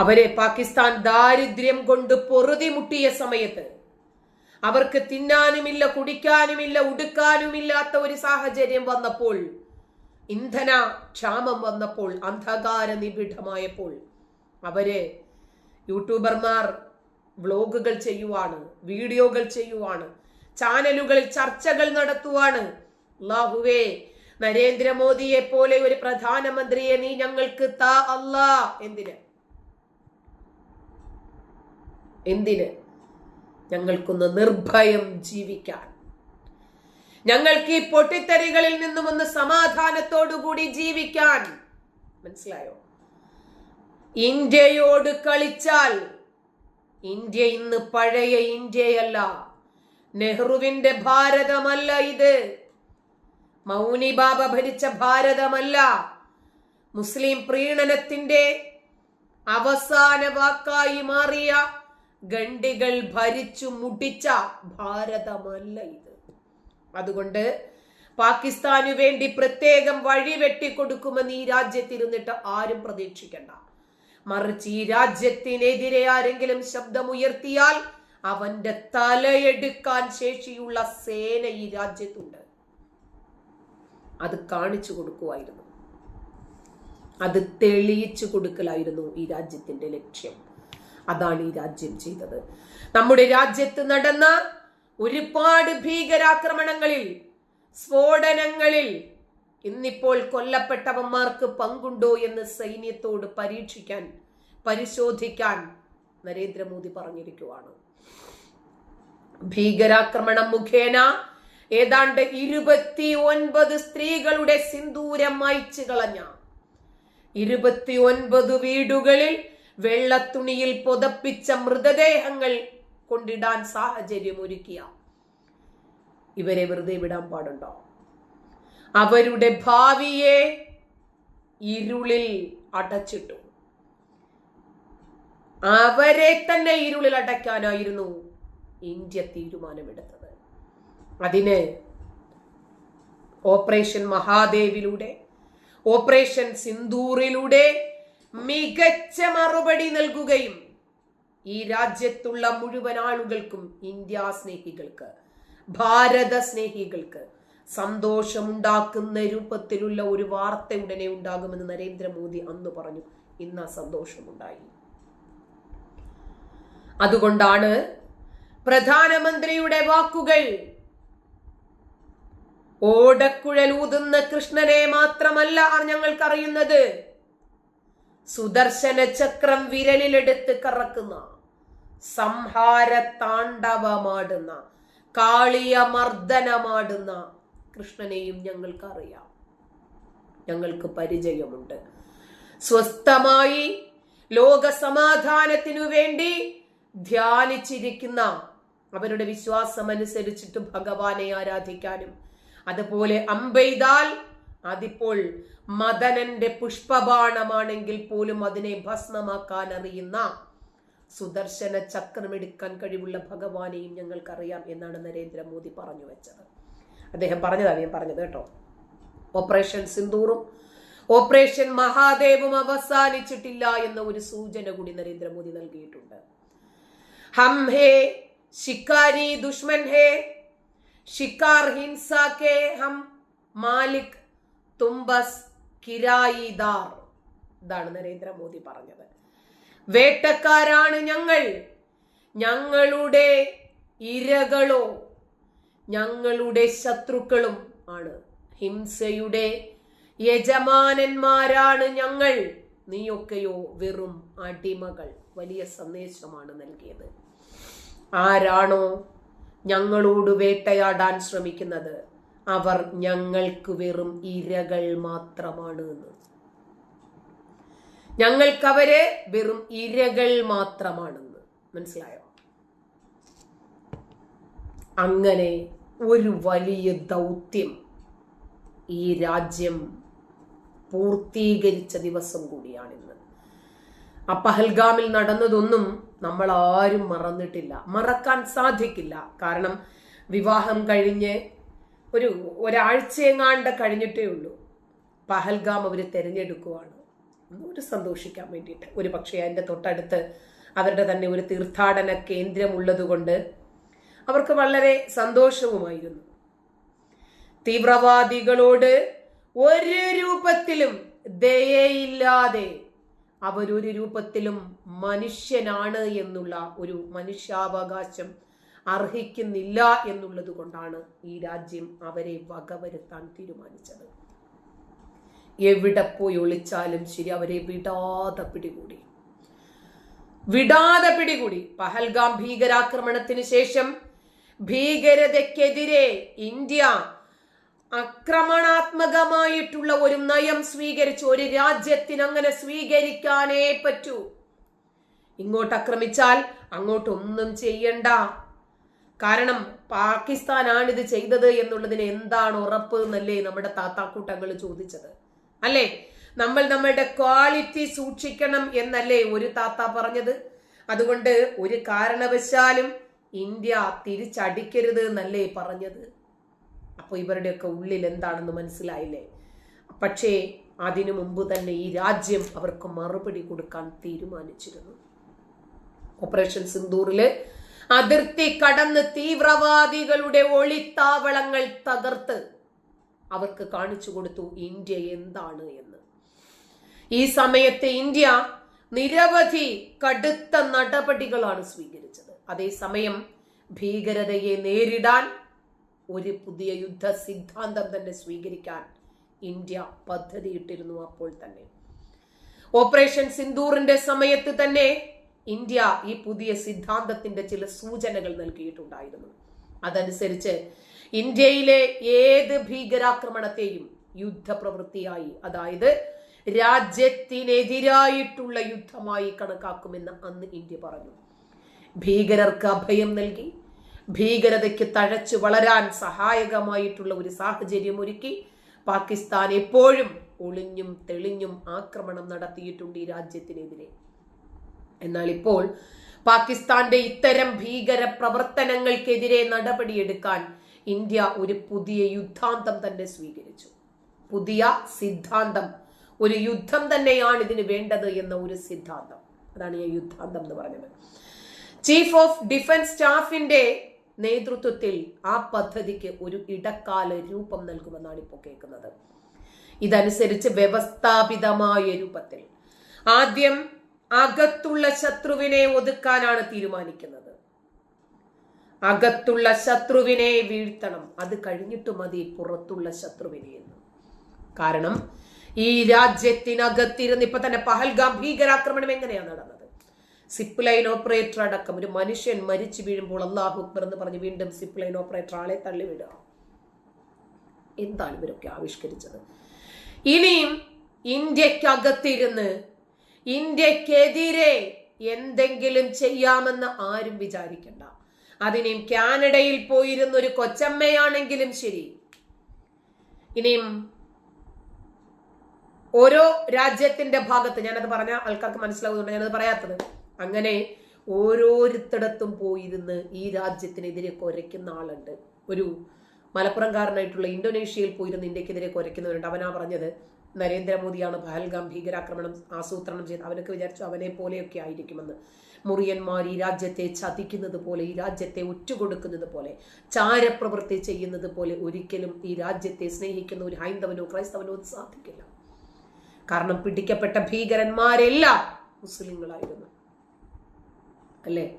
അവരെ പാകിസ്ഥാൻ ദാരിദ്ര്യം കൊണ്ട് പൊറുതിമുട്ടിയ സമയത്ത് അവർക്ക് തിന്നാനുമില്ല കുടിക്കാനുമില്ല ഉടുക്കാനുമില്ലാത്ത ഒരു സാഹചര്യം വന്നപ്പോൾ ഇന്ധന ക്ഷാമം വന്നപ്പോൾ അന്ധകാര നിബിഡമായപ്പോൾ അവരെ യൂട്യൂബർമാർ വ്ലോഗുകൾ ചെയ്യുവാണ് വീഡിയോകൾ ചെയ്യുവാണ് ചാനലുകളിൽ ചർച്ചകൾ നടത്തുവാണ്. അള്ളാഹുവേ നരേന്ദ്രമോദിയെ പോലെ ഒരു പ്രധാനമന്ത്രിയെ നീ ഞങ്ങൾക്ക് താ അല്ലാ എന്തിന്? എന്തിന്? ഞങ്ങൾക്കൊന്ന് നിർഭയം ജീവിക്കാൻ. ഞങ്ങൾക്ക് ഈ പൊട്ടിത്തെറികളിൽ നിന്നും ഒന്ന് സമാധാനത്തോടുകൂടി ജീവിക്കാൻ. മനസ്സിലായോ? ഇന്ത്യയോട് കളിച്ചാൽ ഇന്ത്യ ഇന്ന് പഴയ ഇന്ത്യയല്ല. നെഹ്റുവിന്റെ ഭാരതമല്ല ഇത്. മൗനി ബാബ ഭരിച്ച ഭാരതമല്ല. മുസ്ലിം പ്രീണനത്തിന്റെ അവസാന വാക്കായി മാറിയ ഗണ്ടികൾ ഭരിച്ചു മുടിച്ച ഭാരതമല്ല ഇത്. അതുകൊണ്ട് പാകിസ്ഥാനു വേണ്ടി പ്രത്യേകം വഴി വെട്ടിക്കൊടുക്കുമെന്ന് ഈ രാജ്യത്തിരുന്നിട്ട് ആരും പ്രതീക്ഷിക്കണ്ട. മറിച്ച് ഈ രാജ്യത്തിനെതിരെ ആരെങ്കിലും ശബ്ദമുയർത്തിയാൽ അവന്റെ തലയെടുക്കാൻ ശേഷിയുള്ള സേന ഈ രാജ്യത്തുണ്ട്. അത് കാണിച്ചു കൊടുക്കുമായിരുന്നു. അത് തെളിയിച്ചു കൊടുക്കലായിരുന്നു ഈ രാജ്യത്തിന്റെ ലക്ഷ്യം. അതാണ് ഈ രാജ്യം ചെയ്തത്. നമ്മുടെ രാജ്യത്ത് നടന്ന ഒരുപാട് ഭീകരാക്രമണങ്ങളിൽ സ്ഫോടനങ്ങളിൽ ഇന്നിപ്പോൾ കൊല്ലപ്പെട്ടവന്മാർക്ക് പങ്കുണ്ടോ എന്ന് സൈന്യത്തോട് പരീക്ഷിക്കാൻ പരിശോധിക്കാൻ നരേന്ദ്രമോദി പറഞ്ഞിരിക്കുവാണ്. ഭീകരാക്രമണം മുഖേന ഏതാണ്ട് ഇരുപത്തി ഒൻപത് സ്ത്രീകളുടെ സിന്ദൂരം മായ്ച്ചു കളഞ്ഞ ഇരുപത്തി ഒൻപത് വീടുകളിൽ വെള്ളത്തുണിയിൽ പൊതപ്പിച്ച മൃതദേഹങ്ങൾ കൊണ്ടിടാൻ സാഹചര്യം ഒരുക്കിയ ഇവരെ വെറുതെ വിടാൻ പാടുണ്ടോ? അവരുടെ ഭാവിയെ ഇരുളിൽ അടച്ചിട്ടു. അവരെ തന്നെ ഇരുളിൽ അടയ്ക്കാനായിരുന്നു ഇന്ത്യ തീരുമാനമെടുത്തത്. അതിന് ഓപ്പറേഷൻ മഹാദേവിലൂടെ ഓപ്പറേഷൻ സിന്ദൂറിലൂടെ മികച്ച മറുപടി നൽകുകയും ഈ രാജ്യത്തുള്ള മുഴുവൻ ആളുകൾക്കും ഇന്ത്യ സ്നേഹികൾക്ക് ഭാരത സ്നേഹികൾക്ക് സന്തോഷമുണ്ടാക്കുന്ന രൂപത്തിലുള്ള ഒരു വാർത്ത ഉടനെ ഉണ്ടാകുമെന്ന് നരേന്ദ്രമോദി അന്ന് പറഞ്ഞു. ഇന്ന് ആ സന്തോഷമുണ്ടായി. അതുകൊണ്ടാണ് പ്രധാനമന്ത്രിയുടെ വാക്കുകൾ ഓടക്കുഴലൂതുന്ന കൃഷ്ണനെ മാത്രമല്ല ഞങ്ങൾക്കറിയുന്നത്. സുദർശന ചക്രം വിരലിലെടുത്ത് കറക്കുന്ന സംഹാര താണ്ഡവമാടുന്ന കാളിയ മർദ്ദനമാടുന്ന കൃഷ്ണനെയും ഞങ്ങൾക്ക് അറിയാം ഞങ്ങൾക്ക് പരിചയമുണ്ട്. സ്വസ്ഥമായി ലോക സമാധാനത്തിനു വേണ്ടി ധ്യാനിച്ചിരിക്കുന്ന അവരുടെ വിശ്വാസം അനുസരിച്ചിട്ട് ഭഗവാനെ ആരാധിക്കാനും അതുപോലെ അമ്പെയ്താൽ അതിപ്പോൾ മദനന്റെ പുഷ്പബാണമാണെങ്കിൽ പോലും അതിനെ ഭസ്മമാക്കാൻ അറിയുന്ന സുദർശന ചക്രമെടുക്കാൻ കഴിവുള്ള ഭഗവാനെയും ഞങ്ങൾക്കറിയാം എന്നാണ് നരേന്ദ്രമോദി പറഞ്ഞു വെച്ചത്. അദ്ദേഹം പറഞ്ഞതാണ് ഞാൻ പറഞ്ഞത് കേട്ടോ. ഓപ്പറേഷൻ സിന്ദൂറും ഓപ്പറേഷൻ മഹാദേവും അവസാനിച്ചിട്ടില്ല എന്ന ഒരു സൂചന കൂടി നരേന്ദ്രമോദി നൽകിയിട്ടുണ്ട്. ഹം ഹേ ശിക്കാരി ദുഷ്മൻ ഹേ ശിക്കാർ ഹിംസ കെ ഹം മാലിക് തുംബസ് കിരായിദാർ. ഇതാണ് നരേന്ദ്രമോദി പറഞ്ഞത്. വേട്ടക്കാരാണ് ഞങ്ങൾ. ഞങ്ങളുടെ ഇരകളോ ഞങ്ങളുടെ ശത്രുക്കളും ആണ്. ഹിംസയുടെ യജമാനന്മാരാണ് ഞങ്ങൾ. നീയൊക്കെയോ വെറും അടിമകൾ. വലിയ സന്ദേശമാണ് നൽകിയത്. ആരാണോ ഞങ്ങളോട് വേട്ടയാടാൻ ശ്രമിക്കുന്നത്? അവർ ഞങ്ങൾക്ക് വെറും ഇരകൾ മാത്രമാണ്. എന്ന് ഞങ്ങൾക്കവരെ വെറും ഇരകൾ മാത്രമാണെന്ന് മനസ്സിലായോ? അങ്ങനെ ഒരു വലിയ ദൗത്യം ഈ രാജ്യം പൂർത്തീകരിച്ച ദിവസം കൂടിയാണിന്ന് ആ പഹൽഗാമിൽ നടന്നതൊന്നും നമ്മൾ ആരും മറന്നിട്ടില്ല. മറക്കാൻ സാധിക്കില്ല. കാരണം വിവാഹം കഴിഞ്ഞ് ഒരു ഒരാഴ്ചയെങ്ങാണ്ട് കഴിഞ്ഞിട്ടേ ഉള്ളൂ. പഹൽഗാം അവർ തിരഞ്ഞെടുക്കുവാണ്. ഒരു സന്തോഷിക്കാൻ വേണ്ടിയിട്ട്. ഒരു പക്ഷേ അതിന്റെ തൊട്ടടുത്ത് അവരുടെ തന്നെ ഒരു തീർത്ഥാടന കേന്ദ്രമുള്ളതുകൊണ്ട് അവർക്ക് വളരെ സന്തോഷവുമായിരുന്നു. തീവ്രവാദികളോട് ഒരു രൂപത്തിലും ദയയില്ലാതെ അവരൊരു രൂപത്തിലും മനുഷ്യനാണ് എന്നുള്ള ഒരു മനുഷ്യാവകാശം അർഹിക്കുന്നില്ല എന്നുള്ളത് കൊണ്ടാണ് ഈ രാജ്യം അവരെ വകവരുത്താൻ തീരുമാനിച്ചത്. എവിടെ പോയി ഒളിച്ചാലും ശരി അവരെ വിടാതെ പിടികൂടി. വിടാതെ പിടികൂടി. പഹൽഗാം ഭീകരാക്രമണത്തിന് ശേഷം ഭീകരതയ്ക്കെതിരെ ഇന്ത്യ ആക്രമണാത്മകമായിട്ടുള്ള ഒരു നയം സ്വീകരിച്ചു. ഒരു രാജ്യത്തിന് അങ്ങനെ സ്വീകരിക്കാനേ പറ്റൂ. ഇങ്ങോട്ട് ആക്രമിച്ചാൽ അങ്ങോട്ടൊന്നും ചെയ്യണ്ട. കാരണം പാകിസ്ഥാനാണ് ഇത് ചെയ്തത് എന്നുള്ളതിന് എന്താണ് ഉറപ്പ് എന്നല്ലേ നമ്മുടെ താത്താക്കൂട്ടങ്ങൾ ചോദിച്ചത്. അല്ലേ? നമ്മൾ നമ്മളുടെ ക്വാളിറ്റി സൂക്ഷിക്കണം എന്നല്ലേ ഒരു താത്ത പറഞ്ഞത്. അതുകൊണ്ട് ഒരു കാരണവശാലും ഇന്ത്യ തിരിച്ചടിക്കരുത് എന്നല്ലേ പറഞ്ഞത്. അപ്പോൾ ഇവരുടെയൊക്കെ ഉള്ളിൽ എന്താണെന്ന് മനസ്സിലായില്ലേ? പക്ഷേ അതിനു മുമ്പ് തന്നെ ഈ രാജ്യം അവർക്ക് മറുപടി കൊടുക്കാൻ തീരുമാനിച്ചിരുന്നു. ഓപ്പറേഷൻ സിന്ദൂറിൽ അതിർത്തി കടന്ന് തീവ്രവാദികളുടെ ഒളിത്താവളങ്ങൾ തകർത്ത് അവർക്ക് കാണിച്ചു കൊടുത്തു ഇന്ത്യ എന്താണ് എന്ന്. ഈ സമയത്ത് ഇന്ത്യ നിരവധി കടുത്ത നടപടികളാണ് സ്വീകരിച്ചത്. അതേസമയം ഭീകരതയെ നേരിടാൻ ഒരു പുതിയ യുദ്ധ സിദ്ധാന്തം തന്നെ സ്വീകരിക്കാൻ ഇന്ത്യ പദ്ധതിയിട്ടിരുന്നു അപ്പോൾ തന്നെ. ഓപ്പറേഷൻ സിന്ദൂറിന്റെ സമയത്ത് തന്നെ ഇന്ത്യ ഈ പുതിയ സിദ്ധാന്തത്തിന്റെ ചില സൂചനകൾ നൽകിയിട്ടുണ്ടായിരുന്നു. അതനുസരിച്ച് ഇന്ത്യയിലെ ഏത് ഭീകരാക്രമണത്തെയും യുദ്ധപ്രവൃത്തിയായി അതായത് രാജ്യത്തിനെതിരായിട്ടുള്ള യുദ്ധമായി കണക്കാക്കുമെന്ന് അന്ന് ഇന്ത്യ പറഞ്ഞു. ഭീകരർക്ക് അഭയം നൽകി ഭീകരതയ്ക്ക് തഴച്ചു വളരാൻ സഹായകമായിട്ടുള്ള ഒരു സാഹചര്യം ഒരുക്കി പാകിസ്ഥാൻ എപ്പോഴും ഒളിഞ്ഞും തെളിഞ്ഞും ആക്രമണം നടത്തിയിട്ടുണ്ട് ഈ രാജ്യത്തിനെതിരെ. എന്നാൽ ഇപ്പോൾ പാകിസ്ഥാന്റെ ഇത്തരം ഭീകര പ്രവർത്തനങ്ങൾക്കെതിരെ നടപടിയെടുക്കാൻ ഇന്ത്യ ഒരു പുതിയ യുദ്ധാന്തം തന്നെ സ്വീകരിച്ചു. പുതിയ സിദ്ധാന്തം. ഒരു യുദ്ധം തന്നെയാണ് ഇതിന് വേണ്ടത് എന്ന ഒരു സിദ്ധാന്തം. അതാണ് ഈ യുദ്ധാന്തം എന്ന് പറഞ്ഞത് ചീഫ് ഓഫ് ഡിഫൻസ് സ്റ്റാഫിന്റെ നേതൃത്വത്തിൽ ആ പദ്ധതിക്ക് ഒരു ഇടക്കാല രൂപം നൽകുമെന്നാണ് ഇപ്പോൾ കേൾക്കുന്നത്. ഇതനുസരിച്ച് വ്യവസ്ഥാപിതമായ രൂപത്തിൽ ആദ്യം അകത്തുള്ള ശത്രുവിനെ ഒതുക്കാനാണ് തീരുമാനിക്കുന്നത്. അകത്തുള്ള ശത്രുവിനെ വീഴ്ത്തണം. അത് കഴിഞ്ഞിട്ട് മതി പുറത്തുള്ള ശത്രുവിനെ എന്ന്. കാരണം ഈ രാജ്യത്തിനകത്തിരുന്ന് ഇപ്പൊ തന്നെ പഹൽഗാം ഭീകരാക്രമണം എങ്ങനെയാണ് നടന്നത്? സിപ്പ് ലൈൻ ഓപ്പറേറ്റർ അടക്കം ഒരു മനുഷ്യൻ മരിച്ചു വീഴുമ്പോൾ അള്ളാഹു അക്ബർ എന്ന് പറഞ്ഞ് വീണ്ടും സിപ്പ് ലൈൻ ഓപ്പറേറ്റർ ആളെ തള്ളിവിടുക. എന്താണ് ഇവരൊക്കെ ആവിഷ്കരിച്ചത്? ഇനിയും ഇന്ത്യക്കകത്തിരുന്ന് ഇന്ത്യക്കെതിരെ എന്തെങ്കിലും ചെയ്യാമെന്ന് ആരും വിചാരിക്കണ്ട. അതിനെയും കാനഡയിൽ പോയിരുന്ന ഒരു കൊച്ചമ്മയാണെങ്കിലും ശരി. ഇനിയും ഓരോ രാജ്യത്തിന്റെ ഭാഗത്ത് ഞാനത് പറഞ്ഞ ആൾക്കാർക്ക് മനസ്സിലാവുന്നുണ്ട്? ഞാനത് പറയാത്തത്. അങ്ങനെ ഓരോരുത്തടത്തും പോയിരുന്ന് ഈ രാജ്യത്തിനെതിരെ കുരയ്ക്കുന്ന ആളുണ്ട്. ഒരു മലപ്പുറംകാരനായിട്ടുള്ള ഇന്തോനേഷ്യയിൽ പോയിരുന്ന് ഇന്ത്യക്കെതിരെ കുരയ്ക്കുന്നവരുണ്ട്. അവനാ പറഞ്ഞത്. നരേന്ദ്രമോദിയാണ് പഹൽഗാം ഭീകരാക്രമണം ആസൂത്രണം ചെയ്ത് അവനൊക്കെ വിചാരിച്ചു അവനെ പോലെയൊക്കെ ആയിരിക്കുമെന്ന്. മുറിയന്മാർ ഈ രാജ്യത്തെ ചതിക്കുന്നത് പോലെ ഈ രാജ്യത്തെ ഒറ്റുകൊടുക്കുന്നത് പോലെ ചാരപ്രവൃത്തി ചെയ്യുന്നത് പോലെ ഒരിക്കലും ഈ രാജ്യത്തെ സ്നേഹിക്കുന്ന ഒരു ഹൈന്ദവനോ ക്രൈസ്തവനോ സാധിക്കില്ല. കാരണം പിടിക്കപ്പെട്ട ഭീകരന്മാരെല്ലാം മുസ്ലിങ്ങളായിരുന്നു. അല്ലേ?